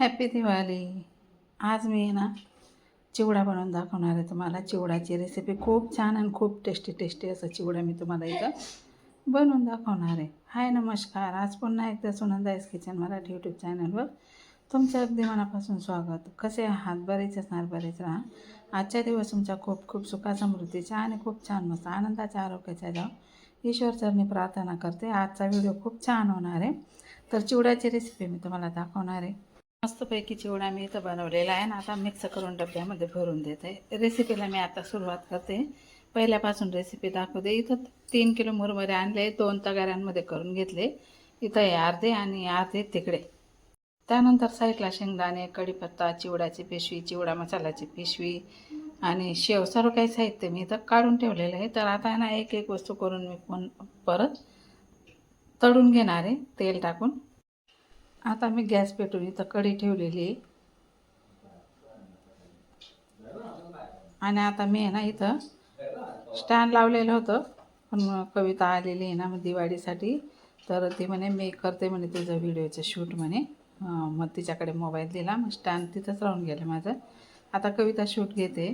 Happy Diwali आज मी ना चिवडा बनवून दाखवणार आहे तुम्हाला. चिवडाची रेसिपी खूप छान आणि खूप टेस्टी टेस्टी असं चिवडा मी तुम्हाला इथं बनवून दाखवणार आहे. हाय नमस्कार. आज पुन्हा एकदा सुनंदाईस किचन मराठी यूट्यूब चॅनलवर तुमच्या अगदी मनापासून स्वागत. कसे आहात? बरेच असणार बरेच राहा. आजच्या दिवस तुमच्या खूप खूप सुखा समृद्धीच्या आणि खूप छान मस्त आनंदाच्या आरोग्याच्या जाव. ईश्वरचरणी प्रार्थना करते. आजचा व्हिडिओ खूप छान होणार आहे. तर चिवड्याची रेसिपी मी तुम्हाला दाखवणार आहे. मस्तपैकी चिवडा मी इथं बनवलेला आहे आणि आता मिक्स करून डब्यामध्ये भरून देते. रेसिपीला मी आता सुरुवात करते. पहिल्यापासून रेसिपी दाखवते. इथं तीन किलो मुरमुरे आणले. दोन तगाऱ्यांमध्ये करून घेतले. इथं हे अर्धे आणि अर्धे तिकडे त्यानंतर साईडला शेंगदाणे कढीपत्ता चिवड्याची पिशवी चिवडा मसाल्याची पिशवी आणि शेव सर्व काही साहित्य मी इथं काढून ठेवलेलं आहे. तर आता ना एक एक वस्तू करून मी पण परत तळून घेणार आहे. तेल टाकून. आता मी गॅस पेटून इथं कढी ठेवलेली. आणि आता मी आहे ना इथं स्टँड लावलेलं होतं पण मग कविता आलेली आहे ना मग दिवाळीसाठी. तर ती म्हणे मी करते म्हणे तुझं व्हिडिओचं शूट म्हणे. मग तिच्याकडे मोबाईल दिला मग स्टँड तिथंच राहून गेलं माझं. आता कविता शूट घेते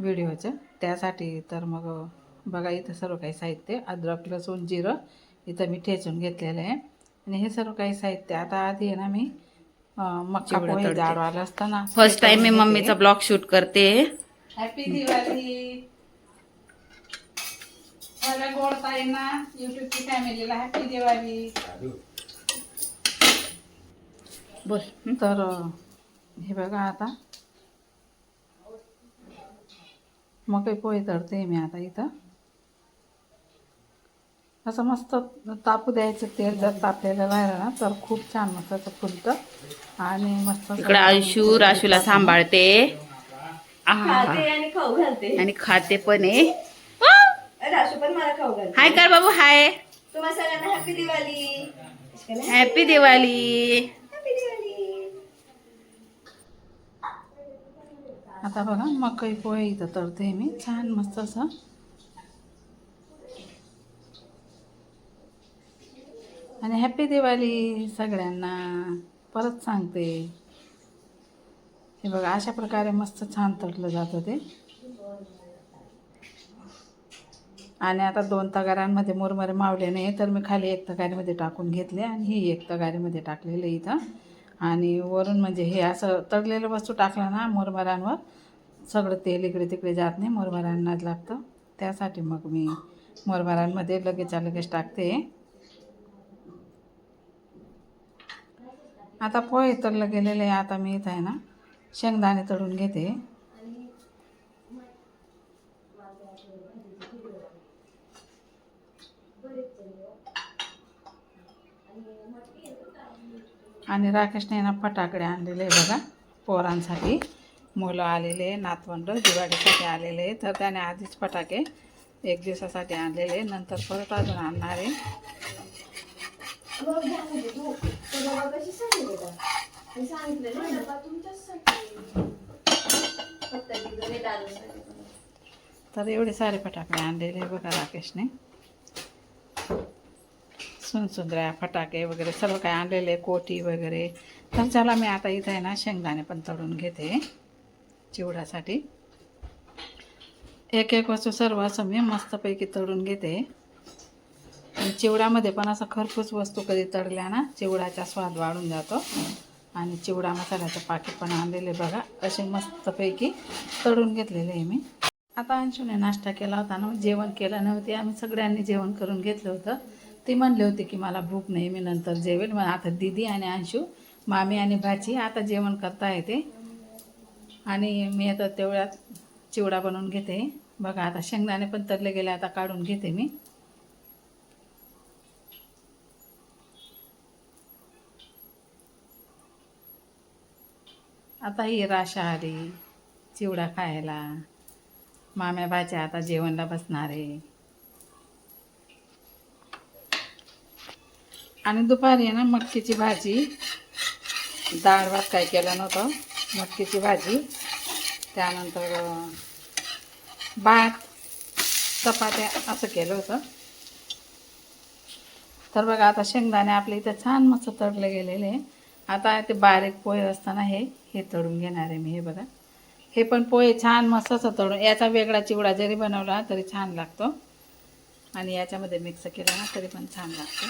व्हिडिओचं. त्यासाठी तर मग बघा इथं सर्व काही साहित्य अद्रक लसूण जिरं इथं मी ठेचून घेतलेलं आहे. आणि हे सर्व काही साहित्य. आता आधी ना मी मक्का पोहे. जाड वाला असताना फर्स्ट टाइम मी मम्मीचा ब्लॉग शूट करते. हॅपी दिवाळी मला गोडता ना युट्यूबची फॅमिलीला हॅपी दिवाळी बोल? तर हे बघा आता. मग काही पोहे तळते मी आता इथं. असं मस्त तापू द्यायचं तेल जर तापलेलं राहिलं ना तर खूप छान मस्त असं फुलतं. आणि मस्त इकडे आयुषू राशूला सांभाळते. आहा. खाते आणि खाऊ घालते. आणि खाते पण आहे. राशू पण मला खाऊ घालते. हाय कर बाबू हाय. तुम्हा सगळ्यांना happy Diwali. Happy Diwali. Happy Diwali. आता बघा मकई पोहे इथं तळते मी. छान मस्त असं आणि हॅपी दिवाळी सगळ्यांना. परत सांगते. हे बघा अशा प्रकारे मस्त छान तटलं जातं ते. आणि आता दोन तगाऱ्यांमध्ये मुरमरे मावले नाही तर मी खाली एक तगारीमध्ये टाकून घेतले आणि ही एक तगारीमध्ये टाकलेलं इथं. आणि वरून म्हणजे हे असं तळलेलं वस्तू टाकलं ना मुरमऱ्यांवर सगळं तेल इकडे तिकडे जात नाही मुरमऱ्यांनाच लागतं. त्यासाठी मग मी मुरमऱ्यांमध्ये लगेचच्या लगेच टाकते. आता पोहे तळलं गेलेले आहे आता मी इथं आहे ना शेंगदाणे तळून घेते. आणि राकेशने ना फटाकडे आणलेले आहे बघा पोरांसाठी. मुलं आलेले नातवंड दिवाळीसाठी आलेले तर त्याने आधीच फटाके एक दिवसासाठी आणलेले नंतर परत अजून आणणार तर एवढे सारे फटाके आणलेले बघा राकेशने. सुनसुंदऱ्या फटाके वगैरे सर्व काय आणलेले कोटी वगैरे. तर चला मी आता इथं आहे ना शेंगदाणे पण तळून घेते चिवडासाठी. एक एक वस्तू सर्व असं मी मस्तपैकी तळून घेते. आणि चिवडामध्ये पण असं खरपूस वस्तू कधी तळल्या ना चिवडाचा स्वाद वाढून जातो. आणि चिवडा मसाल्याचं पाकिट पण आणलेले बघा असे मस्तपैकी तळून घेतलेले आहे मी. आता अंशूने नाश्ता केला होता ना जेवण केलं नव्हते आम्ही सगळ्यांनी जेवण करून घेतलं होतं. ती म्हणले होते की मला भूक नाही मी नंतर जेवेल. मग आता दिदी आणि अंशू मामी आणि भाची आता जेवण करता येते. आणि मी आता तेवढ्यात चिवडा बनवून घेते. बघा आता शेंगदाणे पण तरले गेले आता काढून घेते मी. आता ही राशा आली. चिवडा खायला. माम्या भाच्या आता जेवणला बसणार आहे. आणि दुपारी आहे ना मटकीची भाजी. डाळ भात काय केलं नव्हतं. मटकीची भाजी. त्यानंतर भात चपात्या असं केलं होतं. तर बघा आता शेंगदाणे आपले इथं छान मस्त तळले गेलेले. आहे आता ते बारीक पोहे असताना हे हे तळून घेणार आहे मी हे बघा. हे पण पोहे छान मस्त असं तळून. याचा वेगळा चिवडा जरी बनवला तरी छान लागतो. आणि याच्यामध्ये मिक्स केला ना तरी पण छान लागतो.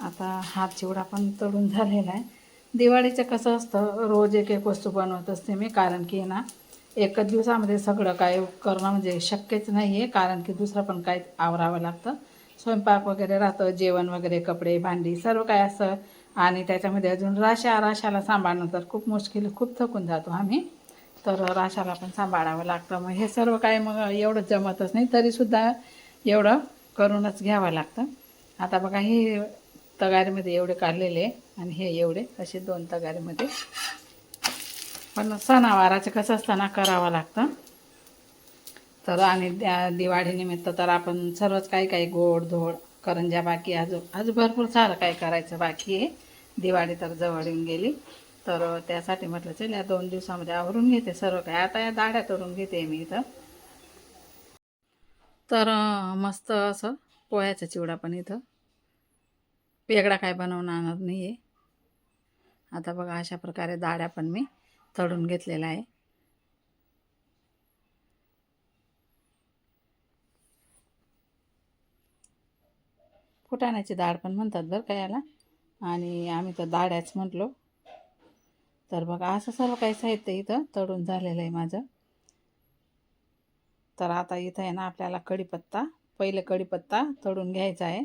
आता हा चिवडा पण तळून झालेला आहे. दिवाळीचं कसं असतं? रोज एक एक वस्तू बनवत असते मी कारण की ना एकच दिवसामध्ये सगळं काय करणं म्हणजे शक्यच नाही आहे कारण की दुसरं पण काय आवरावं लागतं. स्वयंपाक वगैरे राहतं जेवण वगैरे कपडे भांडी सर्व काय असतं. आणि त्याच्यामध्ये अजून राशा राशाला सांभाळणं तर खूप मुश्किल खूप थकून जातो आम्ही. तर राशाला पण सांभाळावं लागतं. मग हे सर्व काय मग एवढं जमतच नाही तरीसुद्धा एवढं करूनच घ्यावं लागतं. आता बघा हे तगारीमध्ये एवढे काढलेले आणि हे एवढे असे दोन तगारीमध्ये. पण सणावाराचं कसं असतं ना करावं लागतं. तर आणि दिवाळीनिमित्त तर आपण सर्वच काही काही गोड धोड करंजा बाकी अजून अजून भरपूर सारं काही करायचं बाकी आहे. दिवाळी तर जवळ येऊन गेली. तर त्यासाठी म्हटलं चल या दोन दिवसामध्ये आवरून घेते सर्व काय आता या दाड्या तोडून घेते मी इथं. तर मस्त असं पोह्याचा चिवडा पण इथं. वेगळा काय बनवणार नाही आहे आता बघा अशा प्रकारे दाड्या पण मी तळून घेतलेला आहे. फुटाण्याची डाळ पण म्हणतात बरं का याला. आणि आम्ही तर दाड्याच म्हटलो. तर बघा असं सर्व काही साहित्य इथं तळून झालेलं आहे माझं. तर आता इथं आहे ना आपल्याला कढीपत्ता पहिले कढीपत्ता तळून घ्यायचा आहे.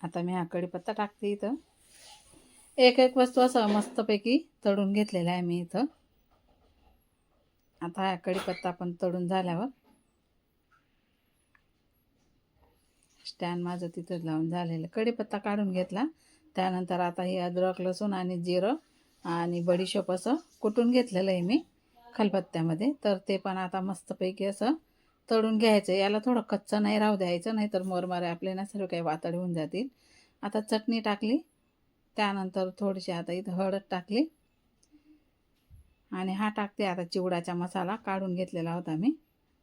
आता मी हा कढीपत्ता टाकते इथं. एक एक वस्तू असं मस्तपैकी तळून घेतलेला आहे मी इथं. आता हा कढीपत्ता पण तळून झाल्यावर. स्टँड माझं तिथं लावून झालेलं. कढीपत्ता काढून घेतला. त्यानंतर आता हे अद्रक लसूण आणि जिरं आणि बडीशोप असं कुटून घेतलेलं आहे मी खलबत्त्यामध्ये. तर ते पण आता मस्तपैकी असं तळून घ्यायचं. याला थोडं कच्चं नाही राहू द्यायचं नाही तर मोरमारे आपले ना सर्व काही वातड होऊन जातील. आता चटणी टाकली. त्यानंतर थोडीशी आता इथं हळद टाकली. आणि हा टाकते आता चिवडाचा मसाला. काढून घेतलेला होता मी.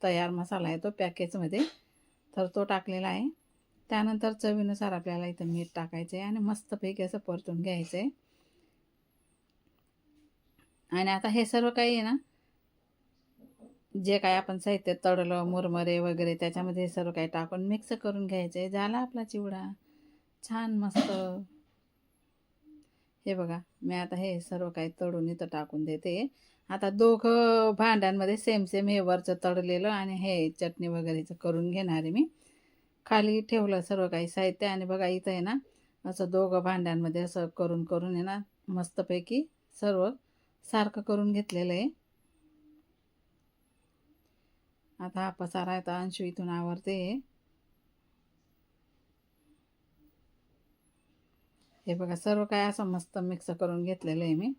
तयार मसाला आहे तो पॅकेजमध्ये. तर तो टाकलेला आहे. त्यानंतर चवीनुसार आपल्याला इथं मीठ टाकायचं आहे आणि मस्तपैकी असं परतून घ्यायचं आहे आणि आता हे सर्व काही आहे ना जे काय आपण साहित्य तळलं मुरमरे वगैरे त्याच्यामध्ये सर्व काही टाकून मिक्स करून घ्यायचं. आहे झाला आपला चिवडा. छान मस्त. हे बघा मी आता हे सर्व काही तळून इथं टाकून देते. आता दोघं भांड्यांमध्ये सेम सेम हे वरचं तळलेलं आणि हे चटणी वगैरेचं करून घेणार आहे मी. खाली ठेवलं सर्व काही साहित्य आणि बघा इथं आहे ना असं दोघं भांड्यांमध्ये असं करून करून आहे ना मस्तपैकी सर्व सारखं करून घेतलेलं आहे. आता हा पसारा आहे तर अंशू इथून आवरते. हे बघा सर्व काय असं मस्त मिक्स करून घेतलेलं आहे मी.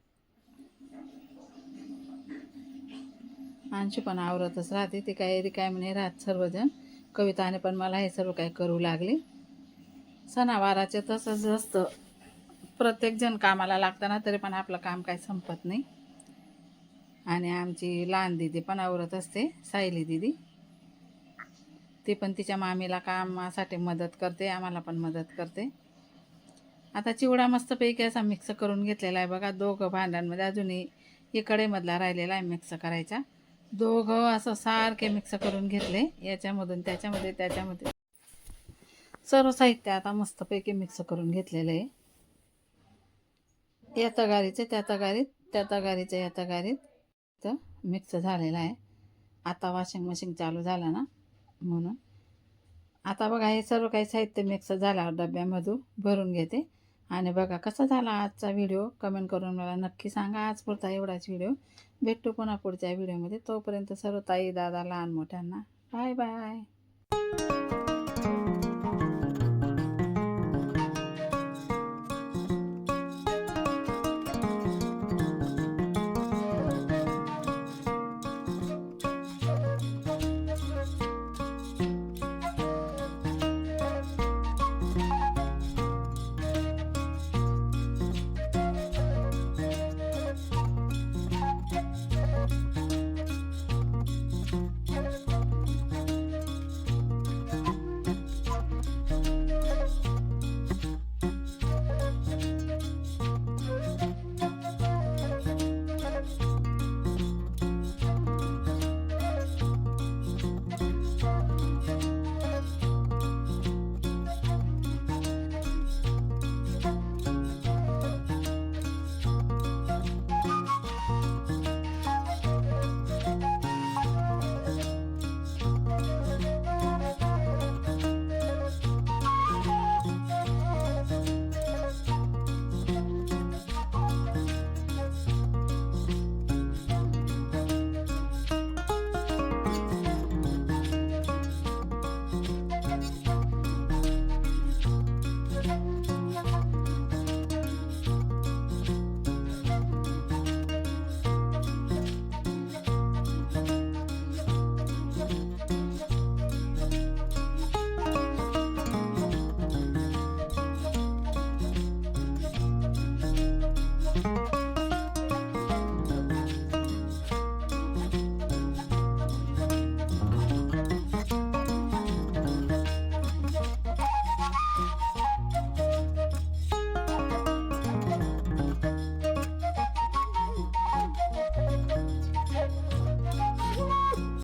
अंशू पण आवरतच राहते ते काही रिकामी नाही राहत सर्वजण. कविताने पण मला हे सर्व काही करू लागले. सणावाराचे तसंच असतं. प्रत्येकजण कामाला लागताना तरी पण आपलं काम काही संपत नाही. आणि आमची लहान दिदी पण आवरत असते सायली दिदी. ती पण तिच्या मामीला कामासाठी मदत करते आम्हाला पण मदत करते. आता चिवडा मस्तपैकी असा मिक्स करून घेतलेला आहे बघा दोघं भांड्यांमध्ये अजूनही इकडेमधला राहिलेला आहे मिक्स करायचा. दोघं असं सारखे मिक्स करून घेतले याच्यामधून त्याच्यामध्ये त्याच्यामध्ये. सर्व साहित्य आता मस्तपैकी मिक्स करून घेतलेलं आहे. या तगारीचे त्या तगारीत त्या तगारीच्या या तगारीत. तर मिक्स झालेलं आहे. आता वॉशिंग मशीन चालू झालं ना म्हणून. आता बघा हे सर्व काही साहित्य मिक्स झाल्यावर डब्यामधून भरून घेते. आणि बघा कसा झाला आजचा व्हिडिओ कमेंट करून मला नक्की सांगा. आज पुरता एवढाच व्हिडिओ भेटू पुन्हा पुढच्या व्हिडिओमध्ये तोपर्यंत सर्व ताई दादा लहान मोठ्यांना. Bye bye